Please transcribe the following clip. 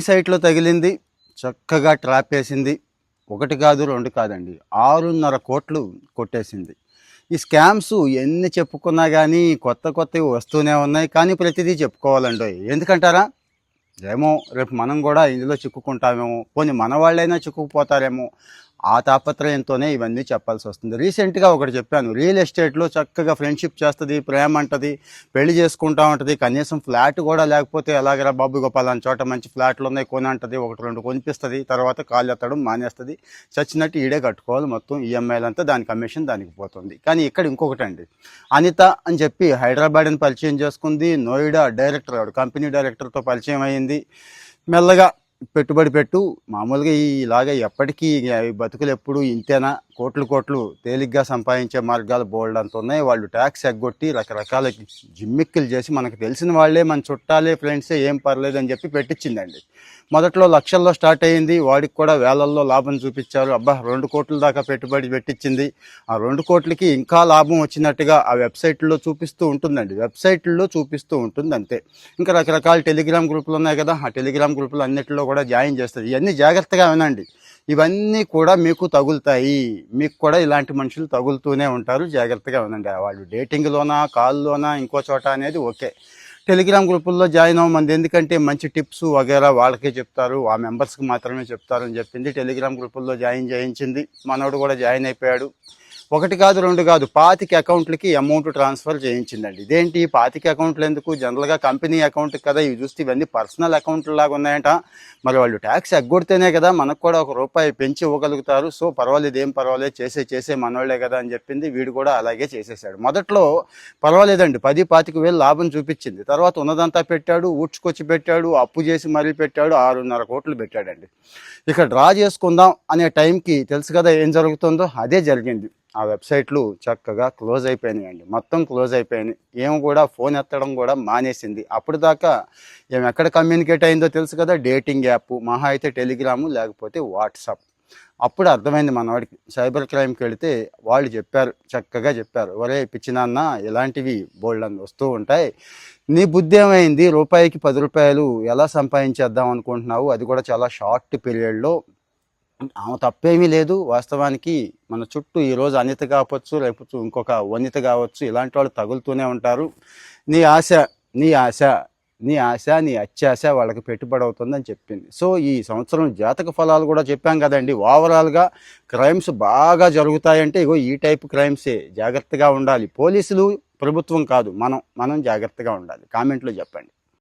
సైట్లో తగిలింది చక్కగా ట్రాప్ వేసింది. ఒకటి కాదు రెండు కాదండి. ఆరున్నర కోట్లు కొట్టేసింది. ఈ స్కామ్స్ ఎన్ని చెప్పుకున్నా కానీ కొత్త కొత్తవి వస్తూనే ఉన్నాయి. కానీ ప్రతిదీ చెప్పుకోవాలండి. ఎందుకంటారా? ఏమో రేపు మనం కూడా ఇందులో చిక్కుకుంటామేమో. పోనీ మన వాళ్ళైనా చిక్కుకుపోతారేమో. ఆ తాపత్రయంతోనే ఇవన్నీ చెప్పాల్సి వస్తుంది. రీసెంట్గా ఒకటి చెప్పాను. రియల్ ఎస్టేట్లో చక్కగా ఫ్రెండ్షిప్ చేస్తుంది ప్రేమ అంటది పెళ్ళి చేసుకుంటా ఉంటుంది. కనీసం ఫ్లాట్ కూడా లేకపోతే ఎలాగరా బాబు గోపాల్ అని చోట మంచి ఫ్లాట్లు ఉన్నాయి కొని అంటది ఒకటి రెండు కొనిపిస్తుంది తర్వాత కాళ్ళు ఎత్తడం మానేస్తుంది. చచ్చినట్టు ఈడే కట్టుకోవాలి మొత్తం ఈఎంఐలు అంతా దాని కమిషన్ దానికి పోతుంది. కానీ ఇక్కడ ఇంకొకటి అండి. అనిత అని చెప్పి హైదరాబాద్ని పరిచయం చేసుకుంది. నోయిడా డైరెక్టర్ కంపెనీ డైరెక్టర్తో పరిచయం అయింది. మెల్లగా పెట్టుబడి పెట్టు. మామూలుగా ఈ ఇలాగ ఎప్పటికీ బతుకులు ఎప్పుడు ఇంతేనా? కోట్లు కోట్లు తేలిగ్గా సంపాదించే మార్గాలు బోల్డ్ అంత ఉన్నాయి. వాళ్ళు ట్యాక్స్ ఎగ్గొట్టి రకరకాల జిమ్మిక్కులు చేసి మనకు తెలిసిన వాళ్ళే మన చుట్టాలే ఫ్రెండ్సే ఏం పర్లేదు అని చెప్పి పెట్టించిందండి మొదట్లో లక్షల్లో స్టార్ట్ అయ్యింది. వాడికి కూడా వేలల్లో లాభం చూపించారు. అబ్బా రెండు కోట్ల దాకా పెట్టుబడి పెట్టించింది ఆ రెండు కోట్లకి ఇంకా లాభం వచ్చినట్టుగా ఆ వెబ్సైట్లో చూపిస్తూ ఉంటుందండి. వెబ్సైట్లో చూపిస్తూ ఉంటుంది అంతే ఇంకా రకరకాల టెలిగ్రామ్ గ్రూపులు ఉన్నాయి కదా ఆ టెలిగ్రామ్ గ్రూపులు అన్నిటిలో కూడా జాయిన్ చేస్తుంది ఇవన్నీ జాగ్రత్తగా వినండి. ఇవన్నీ కూడా మీకు తగులుతాయి. మీకు కూడా ఇలాంటి మనుషులు తగులుతూనే ఉంటారు. జాగ్రత్తగా ఉండండి. వాళ్ళు డేటింగ్లోనా కాల్లోనా ఇంకో చోట అనేది ఓకే. టెలిగ్రామ్ గ్రూపుల్లో జాయిన్ అవ్వమంది ఎందుకంటే మంచి టిప్స్ వగేరా వాళ్ళకే చెప్తారు. ఆ మెంబర్స్కి మాత్రమే చెప్తారని చెప్పింది. టెలిగ్రామ్ గ్రూపుల్లో జాయిన్ చేయించింది. మనోడు కూడా జాయిన్ అయిపోయాడు. ఒకటి కాదు రెండు కాదు పాతిక అకౌంట్లకి అమౌంట్ ట్రాన్స్ఫర్ చేయించిందండి. ఇదేంటి? పాతిక అకౌంట్లు ఎందుకు? జనరల్గా కంపెనీ అకౌంట్ కదా ఇవి చూస్తే ఇవన్నీ పర్సనల్ అకౌంట్లు లాగా ఉన్నాయంట. మరి వాళ్ళు ట్యాక్స్ ఎగ్గొడితేనే కదా మనకు కూడా ఒక రూపాయి పెంచి ఇవ్వగలుగుతారు. సో పర్వాలేదు ఏం పర్వాలేదు చేసే చేసే మనోళ్ళే కదా అని చెప్పింది. వీడు కూడా అలాగే చేసేసాడు. మొదట్లో పర్వాలేదండి. పది పాతిక వేలు లాభం చూపించింది. తర్వాత ఉన్నదంతా పెట్టాడు ఊడ్చుకొచ్చి పెట్టాడు అప్పు చేసి మరీ పెట్టాడు ఆరున్నర కోట్లు పెట్టాడండి. ఇక డ్రా చేసుకుందాం అనే టైంకి తెలుసు కదా ఏం జరుగుతుందో? అదే జరిగింది. ఆ వెబ్సైట్లు చక్కగా క్లోజ్ అయిపోయినాయండి. మొత్తం క్లోజ్ అయిపోయినాయి. ఏం కూడా ఫోన్ ఎత్తడం కూడా మానేసింది. అప్పుడు దాకా ఏం ఎక్కడ కమ్యూనికేట్ అయిందో తెలుసు కదా డేటింగ్ యాప్ మహా అయితే టెలిగ్రాము లేకపోతే వాట్సాప్. అప్పుడు అర్థమైంది మనవాడికి. సైబర్ క్రైమ్కి వెళితే వాళ్ళు చెప్పారు చక్కగా చెప్పారు. ఒరే పిచ్చినాన్న ఇలాంటివి బోల్డ్ అని వస్తూ ఉంటాయి. నీ బుద్ధి ఏమైంది? రూపాయికి పది రూపాయలు ఎలా సంపాదించేద్దాం అనుకుంటున్నావు? అది కూడా చాలా షార్ట్ పీరియడ్లో ఆమె తప్పేమీ లేదు. వాస్తవానికి మన చుట్టూ ఈరోజు అనిత కావచ్చు రేపు ఇంకొక వనిత కావచ్చు ఇలాంటి వాళ్ళు తగులుతూనే ఉంటారు. నీ ఆశ నీ ఆశ నీ ఆశ నీ అత్యాశ వాళ్ళకి పెట్టుబడి అవుతుందని చెప్పింది. సో ఈ సంవత్సరం జాతక ఫలాలు కూడా చెప్పాం కదండి. ఓవరాల్గా క్రైమ్స్ బాగా జరుగుతాయంటే ఇగో ఈ టైప్ క్రైమ్సే. జాగ్రత్తగా ఉండాలి. పోలీసులు ప్రభుత్వం కాదు మనం మనం జాగ్రత్తగా ఉండాలి. కామెంట్లో చెప్పండి.